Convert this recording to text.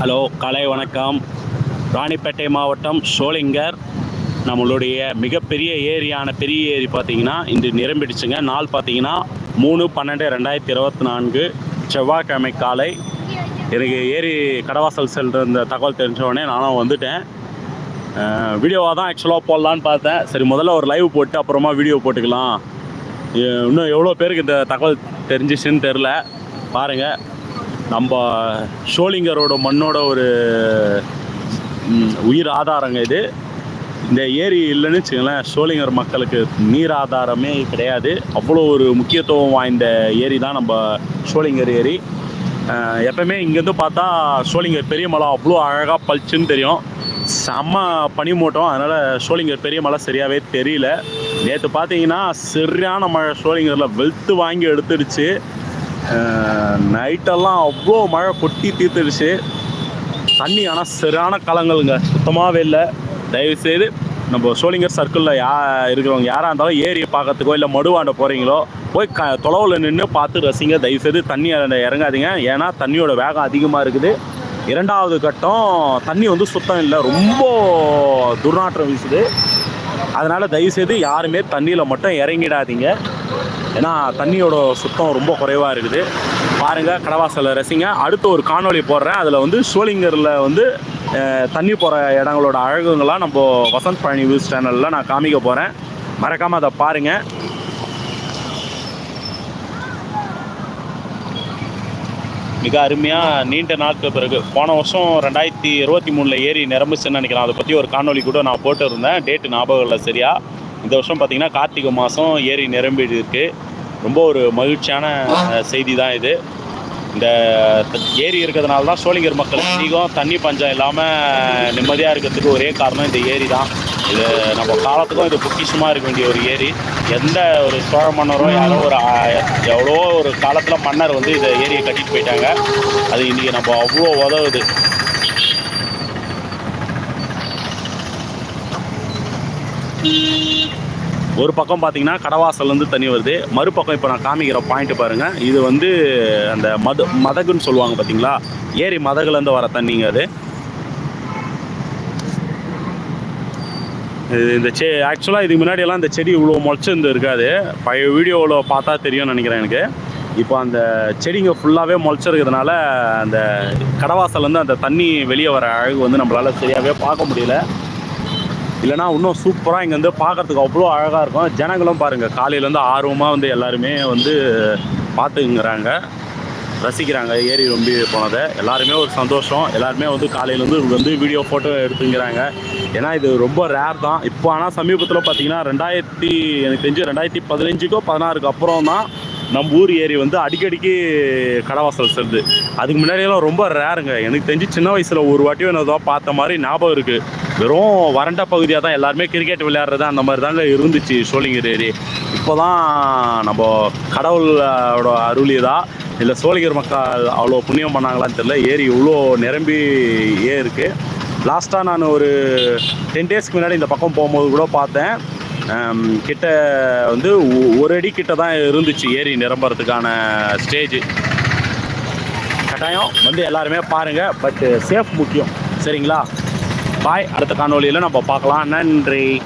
Hello காலை வணக்கம். ராணிப்பேட்டை மாவட்டம் சோளிங்கர். நம்மளுடைய மிகப்பெரிய ஏரியான பெரிய ஏரி பார்த்தீங்கன்னா இன்று நிரம்பிடுச்சுங்க. நாள் பார்த்தீங்கன்னா மூணு பன்னெண்டு ரெண்டாயிரத்தி இருபத்தி நான்கு செவ்வாய்க்கிழமை காலை. எனக்கு ஏரி கடவாசல் செல்ற இந்த தகவல் தெரிஞ்சவொடனே நானும் வந்துட்டேன். வீடியோவாக தான் ஆக்சுவலாக போடலான்னு பார்த்தேன். சரி முதல்ல ஒரு லைவ் போட்டு அப்புறமா வீடியோ போட்டுக்கலாம். இன்னும் எவ்வளோ பேருக்கு இந்த தகவல் தெரிஞ்சிச்சுன்னு தெரில. பாருங்கள் நம்ம ஷோலிங்கரோட மண்ணோட ஒரு உயிர் ஆதாரங்க இது. இந்த ஏரி இல்லைன்னு வச்சுங்களேன் சோளிங்கர் மக்களுக்கு நீர் ஆதாரமே கிடையாது. அவ்வளோ ஒரு முக்கியத்துவம் வாய்ந்த ஏரி தான் நம்ம சோளிங்கர் ஏரி. எப்பவுமே இங்கேருந்து பார்த்தா ஷோலிங்கர் பெரிய மலை அவ்வளோ அழகாக பளிச்சுன்னு தெரியும். செம்ம பனிமூட்டம். அதனால் சோளிங்கர் பெரிய மலை சரியாகவே தெரியல. நேற்று பார்த்தீங்கன்னா சரியான மழை சோளிங்கரில் வெளுத்து வாங்கி எடுத்துடுச்சு. நைட்டெல்லாம் அவ்வளோ மழை கொட்டி தீர்த்துடுச்சு. தண்ணி ஆனால் சரியான கலங்கலுங்க சுத்தமாகவே இல்லை. தயவுசெய்து நம்ம சோளிங்கர் சர்க்கிளில் யா இருக்கிறவங்க யாராக இருந்தாலும் ஏரியை பார்க்கறதுக்கோ இல்லை மடுவாண்ட போகிறீங்களோ போய் க தொலைவில் நின்று பார்த்து ரசிங்க. தயவுசெய்து தண்ணி இறங்காதீங்க. ஏன்னா தண்ணியோட வேகம் அதிகமாக இருக்குது. இரண்டாவது கட்டம் தண்ணி வந்து சுத்தம் இல்லை. ரொம்ப துர்நாற்றம் வீசுது. அதனால் தயவுசெய்து யாருமே தண்ணியில் மட்டும் இறங்கிடாதீங்க. ஏன்னா தண்ணியோட சுத்தம் ரொம்ப குறைவாக இருக்குது. பாருங்கள் கடவாசலில் ரசிங்க. அடுத்த ஒரு காணொளி போடுறேன். அதில் வந்து சோளிங்கரில் வந்து தண்ணி போகிற இடங்களோட அழகுங்களாம் நம்ம வசந்த் பழனி நியூஸ் சேனலில் நான் காமிக்க போகிறேன் மறக்காமல் அதை பாருங்கள் மிக அருமையாக நீண்ட நாட்கள் பிறகு போன வருஷம் ரெண்டாயிரத்தி இருபத்தி மூணில் ஏறி நிரம்பிச்சுன்னு நினைக்கிறேன் அதை பற்றி ஒரு காணொலி கூட நான் போட்டிருந்தேன். டேட்டு ஞாபகம் இல்லை சரியாக இந்த வருஷம் பார்த்திங்கன்னா கார்த்திகை மாதம் ஏரி நிரம்பி இருக்கு. ரொம்ப ஒரு மகிழ்ச்சியான செய்தி தான் இது. இந்த த- ஏரி இருக்கிறதுனால தான் சோழிங்கர் மக்கள் அதிகம் தண்ணி பஞ்சம் இல்லாமல் நிம்மதியாக இருக்கிறதுக்கு ஒரே காரணம் இந்த ஏரி தான் இது நம்ம காலத்துக்கும் இது பொக்கிஷமாக இருக்க வேண்டிய ஒரு ஏரி. எந்த ஒரு சோழ மன்னரோ யாரோ ஒரு எவ்வளோ ஒரு காலத்தில் மன்னர் வந்து இந்த ஏரியை கட்டிட்டு போயிட்டாங்க. அது இன்றைக்கி நம்ம அவ்வளோ உதவுது. ஒரு பக்கம் பார்த்தீங்கன்னா கடவாசல்லேருந்து தண்ணி வருது. மறுபக்கம் இப்போ நான் காமிக்கிற பாயிண்ட் பாருங்கள் இது வந்து அந்த மது மதகுன்னு சொல்லுவாங்க பார்த்தீங்களா ஏரி மதகுலேருந்து வர தண்ணிங்க அது. இது இந்த செ ஆக்சுவலாக இதுக்கு முன்னாடியெல்லாம் இந்த செடி இவ்வளோ முளைச்சிருந்து இருக்காது. பழைய வீடியோவில் பார்த்தா தெரியும்னு நினைக்கிறேன் எனக்கு. இப்போ அந்த செடிங்க ஃபுல்லாகவே முளைச்சிருக்கிறதுனால அந்த கடவாசல்லேருந்து அந்த தண்ணி வெளியே வர அழகு வந்து நம்மளால் சரியாகவே பார்க்க முடியல. இல்லைனா இன்னும் சூப்பராக இங்கே வந்து பார்க்கறதுக்கு அவ்வளோ அழகாக இருக்கும். ஜனங்களும் பாருங்கள் காலையிலேருந்து ஆர்வமாக வந்து எல்லாருமே வந்து பார்த்துங்கிறாங்க. ரசிக்கிறாங்க ஏரி ரொம்ப போனதை. எல்லாருமே ஒரு சந்தோஷம். எல்லாருமே வந்து காலையிலேருந்து வந்து வீடியோ ஃபோட்டோ எடுத்துங்கிறாங்க. ஏன்னா இது ரொம்ப ரேர் தான். இப்போ ஆனால் சமீபத்தில் பார்த்தீங்கன்னா ரெண்டாயிரத்தி எனக்கு தெரிஞ்சு ரெண்டாயிரத்தி பதினஞ்சுக்கோ பதினாறுக்கு அப்புறம் தான் நம்ம ஊர் ஏரி வந்து அடிக்கடிக்கு கடவாசல் செல்லுது. அதுக்கு முன்னாடியெல்லாம் ரொம்ப ரேருங்க. எனக்கு தெரிஞ்சு சின்ன வயசில் ஒரு வாட்டியும் நான் ஏதோ பார்த்த மாதிரி ஞாபகம் இருக்குது வெறும் வறண்ட பகுதியாக தான் எல்லாருமே கிரிக்கெட் விளையாடுறது அந்த மாதிரி தாங்க இருந்துச்சு சோழிங்கர் ஏரி. இப்போ தான் நம்ம கடவுளோட அருளியதா? இல்லை சோழிங்கர் மக்கள் அவ்வளோ புண்ணியம் பண்ணாங்களான்னு தெரில ஏரி இவ்வளோ நிரம்பி ஏ இருக்குது லாஸ்ட்டாக நான் ஒரு டென் டேஸ்க்கு முன்னாடி இந்த பக்கம் போகும்போது கூட பார்த்தேன். கிட்ட வந்து ஒ- ஒரு அடி கிட்ட தான் இருந்துச்சு ஏரி நிரம்புறதுக்கான ஸ்டேஜ் கட்டாயம் வந்து எல்லாருமே பாருங்கள் பட் சேஃப் முக்கியம். சரிங்களா? பாய் அடுத்த காணொளியில் நம்ம பார்க்கலாம். நன்றி.